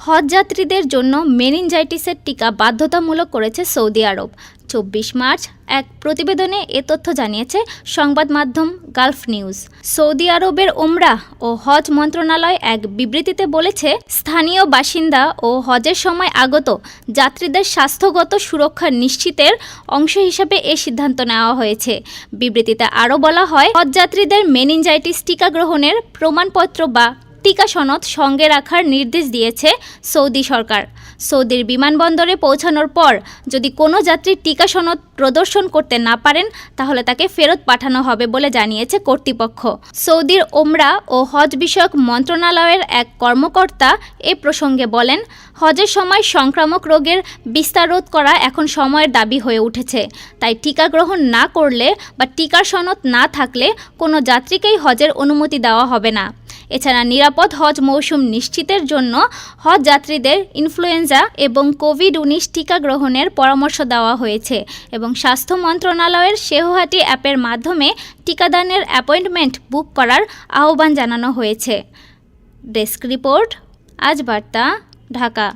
হজ যাত্রীদের জন্য মেনিনজাইটিসের টিকা বাধ্যতামূলক করেছে সৌদি আরব। চব্বিশ মার্চ এক প্রতিবেদনে এ তথ্য জানিয়েছে সংবাদ মাধ্যম গালফ নিউজ। সৌদি আরবের ওমরাহ ও হজ মন্ত্রণালয় এক বিবৃতিতে বলেছে, স্থানীয় বাসিন্দা ও হজের সময় আগত যাত্রীদের স্বাস্থ্যগত সুরক্ষা নিশ্চিতের অংশ হিসেবে এ সিদ্ধান্ত নেওয়া হয়েছে। বিবৃতিতে আরও বলা হয়, হজযাত্রীদের মেনিনজাইটিস টিকা গ্রহণের প্রমাণপত্র বা টিকা সনদ সঙ্গে রাখার নির্দেশ দিয়েছে সৌদি সরকার। সৌদির বিমানবন্দরে পৌঁছানোর পর যদি কোনো যাত্রী টিকা সনদ প্রদর্শন করতে না পারেন, তাহলে তাকে ফেরত পাঠানো হবে বলে জানিয়েছে কর্তৃপক্ষ। সৌদির ওমরা ও হজ বিষয়ক মন্ত্রণালয়ের এক কর্মকর্তা এ প্রসঙ্গে বলেন, হজের সময় সংক্রামক রোগের বিস্তার রোধ করা এখন সময়ের দাবি হয়ে উঠেছে। তাই টিকা গ্রহণ না করলে বা টিকার সনদ না থাকলে কোনো যাত্রীকেই হজের অনুমতি দেওয়া হবে না। এছাড়া নিরাপদ হজ মৌসুম নিশ্চিতের জন্য হজ যাত্রীদের ইনফ্লুয়েঞ্জা এবং কোভিড উনিশ টিকা গ্রহণের পরামর্শ দেওয়া হয়েছে এবং স্বাস্থ্য মন্ত্রণালয়ের সেহহাটি অ্যাপের মাধ্যমে টিকাদানের অ্যাপয়েন্টমেন্ট বুক করার আহ্বান জানানো হয়েছে। ডেস্ক রিপোর্ট, আজ বার্তা, ঢাকা।